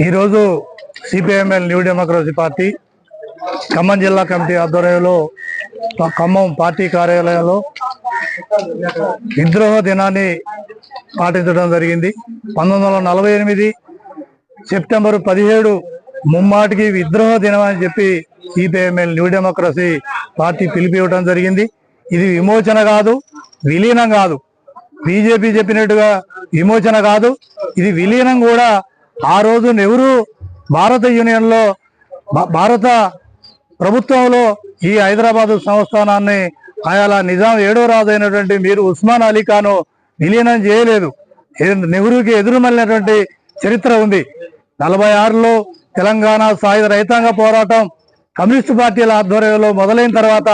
ఈరోజు CPML new democracy party Khammam జిల్లా committee ఆధ్వర్యంలో ఖమ్మం పార్టీ కార్యాలయంలో విద్రోహ దినాన్ని పాటించడం జరిగింది. పంతొమ్మిది వందల నలభై ఎనిమిది సెప్టెంబర్ పదిహేడు ముమ్మాటికి విద్రోహ దినం అని చెప్పి సిపిఎంఎల్ న్యూ డెమోక్రసీ పార్టీ పిలిపివ్వడం జరిగింది. ఇది విమోచన కాదు విలీనం కాదు. బీజేపీ చెప్పినట్టుగా విమోచన కాదు. ఇది విలీనం కూడా ఆ రోజు నెహ్రూ భారత యూనియన్లో భారత ప్రభుత్వంలో ఈ హైదరాబాద్ సంస్థానాన్ని ఆయా నిజాం ఏడో రాజు అయినటువంటి మీరు ఉస్మాన్ అలీ ఖాను విలీనం చేయలేదు. నెహ్రూకి ఎదురు మళ్ళినటువంటి చరిత్ర ఉంది. నలభై ఆరులో తెలంగాణ సాయుధ రైతాంగ పోరాటం కమ్యూనిస్టు పార్టీల ఆధ్వర్యంలో మొదలైన తర్వాత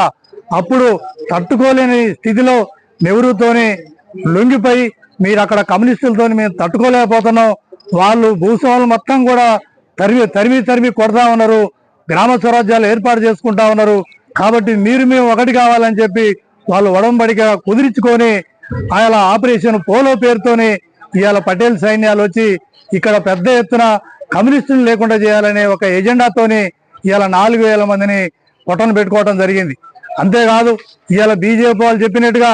అప్పుడు తట్టుకోలేని స్థితిలో నెహ్రూతోని లొంగిపోయి మీరు అక్కడ కమ్యూనిస్టులతో మేము తట్టుకోలేకపోతున్నాం. వాళ్ళు భూస్వాములు మొత్తం కూడా తరిమి తరిమి తరిమి కొడతా ఉన్నారు. గ్రామ స్వరాజ్యాలు ఏర్పాటు చేసుకుంటా ఉన్నారు. కాబట్టి మీరు మేము ఒకటి కావాలని చెప్పి వాళ్ళు ఒడంబడిగా కుదిరించుకొని ఆయన ఆపరేషన్ పోలో పేరుతోని ఇవాళ పటేల్ సైన్యాలు వచ్చి ఇక్కడ పెద్ద ఎత్తున కమ్యూనిస్టులు లేకుండా చేయాలనే ఒక ఎజెండాతోని ఇవాళ నాలుగు వేల మందిని పొట్టను పెట్టుకోవడం జరిగింది. అంతేకాదు ఇవాళ బీజేపీ వాళ్ళు చెప్పినట్టుగా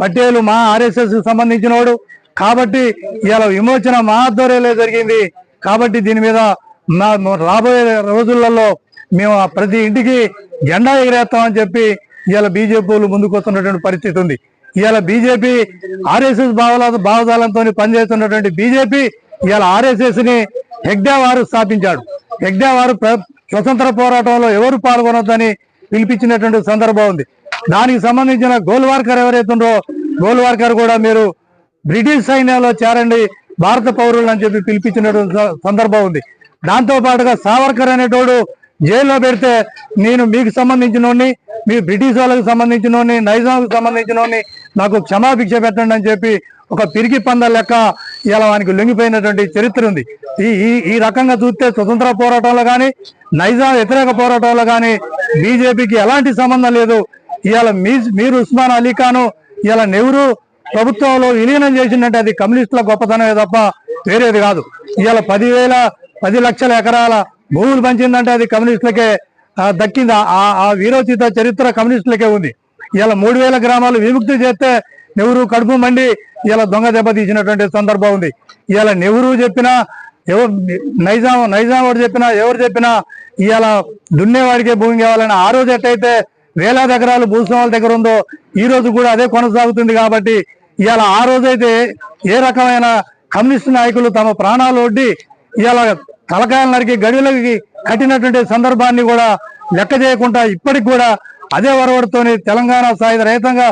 పటేలు మా ఆర్ఎస్ఎస్ సంబంధించిన సంబంధించినోడు. కాబట్టి ఇలా విమోచన మా ఆధ్వర్యంలో జరిగింది. కాబట్టి దీని మీద మా- రాబోయే రోజులలో మేము ప్రతి ఇంటికి జెండా ఎగిరేస్తామని చెప్పి ఇవాళ బీజేపీలు ముందుకొస్తున్నటువంటి పరిస్థితి ఉంది. ఇవాళ బీజేపీ ఆర్ఎస్ఎస్ భావాల భావజాలంతో పనిచేస్తున్నటువంటి బీజేపీ ఇవాళ ఆర్ఎస్ఎస్ని హెగ్డేవారు స్థాపించాడు. హెగ్డేవారు స్వతంత్ర పోరాటంలో ఎవరు పాల్గొనొద్దని పిలిపించినటువంటి సందర్భం ఉంది. దానికి సంబంధించిన గోల్వార్కర్ ఎవరైతుండ్రో గోల్వార్కర్ కూడా మీరు బ్రిటిష్ సైన్యంలో చేరండి భారత పౌరులు అని చెప్పి పిలిపించినటువంటి స- సందర్భం ఉంది. దాంతో పాటుగా సావర్కర్ అనేటోడు జైల్లో పెడితే నేను మీకు సంబంధించిన మీ బ్రిటిష్ వాళ్ళకి సంబంధించిన నైజాంకు సంబంధించిన నాకు క్షమాభిక్ష పెట్టండి అని చెప్పి ఒక పిరికి పంద లెక్క ఇలా వానికి లొంగిపోయినటువంటి చరిత్ర ఉంది. ఈ ఈ ఈ రకంగా చూస్తే స్వతంత్ర పోరాటంలో కానీ నైజాం వ్యతిరేక పోరాటంలో కానీ బీజేపీకి ఎలాంటి సంబంధం లేదు. ఇవాళ మీ మీరు ఉస్మాన్ అలీ ఖాను ఇవాళ నెహ్రూ ప్రభుత్వంలో విలీనం చేసిందంటే అది కమ్యూనిస్టుల గొప్పతనమే తప్ప వేరేది కాదు. ఇవాళ పదివేల పది లక్షల ఎకరాల భూములు పంచిందంటే అది కమ్యూనిస్టులకే దక్కింది? ఆ- ఆ వీరోచిత చరిత్ర కమ్యూనిస్టులకే ఉంది. ఇలా మూడు వేల గ్రామాలు విముక్తి చేస్తే నెహ్రూ కడుపు మండి ఇలా దొంగ దెబ్బ తీసినటువంటి సందర్భం ఉంది. ఇలా నెహ్రూ చెప్పినా ఎవరు నైజాం నైజాం వాడు చెప్పినా ఎవరు చెప్పినా ఇవాళ దున్నేవాడికే భూమి కావాలని ఆ రోజు ఎట్టయితే వేలాది ఎకరాలు భూస్వాముల దగ్గర ఉందో ఈ రోజు కూడా అదే కొనసాగుతుంది కాబట్టి ఇవాళ ఆ రోజైతే ఏ రకమైన కమ్యూనిస్ట్ నాయకులు తమ ప్రాణాలు ఒడ్డి ఇవాళ తలకాయలు నరికి గడిలకి కట్టినటువంటి సందర్భాన్ని కూడా లెక్క చేయకుండా ఇప్పటికి కూడా అదే ఒరవడితోనే తెలంగాణ సాయుధ రైతంగా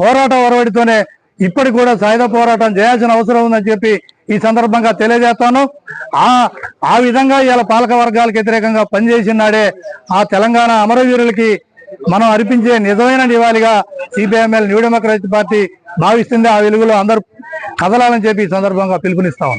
పోరాట ఒరవడితోనే ఇప్పటికి కూడా సాయుధ పోరాటం చేయాల్సిన అవసరం ఉందని చెప్పి ఈ సందర్భంగా తెలియజేస్తాను. ఆ ఆ విధంగా ఇవాళ పాలక వర్గాలకు వ్యతిరేకంగా పనిచేసినాడే ఆ తెలంగాణ అమరవీరులకి మనం అర్పించే నిజమైన నివాళిగా సిపిఎంఎల్ న్యూ డెమోక్రసీ పార్టీ భావిస్తుంది ఆ వెలుగులో అందరూ కదలాలని చెప్పి ఈ సందర్భంగా పిలుపునిస్తాం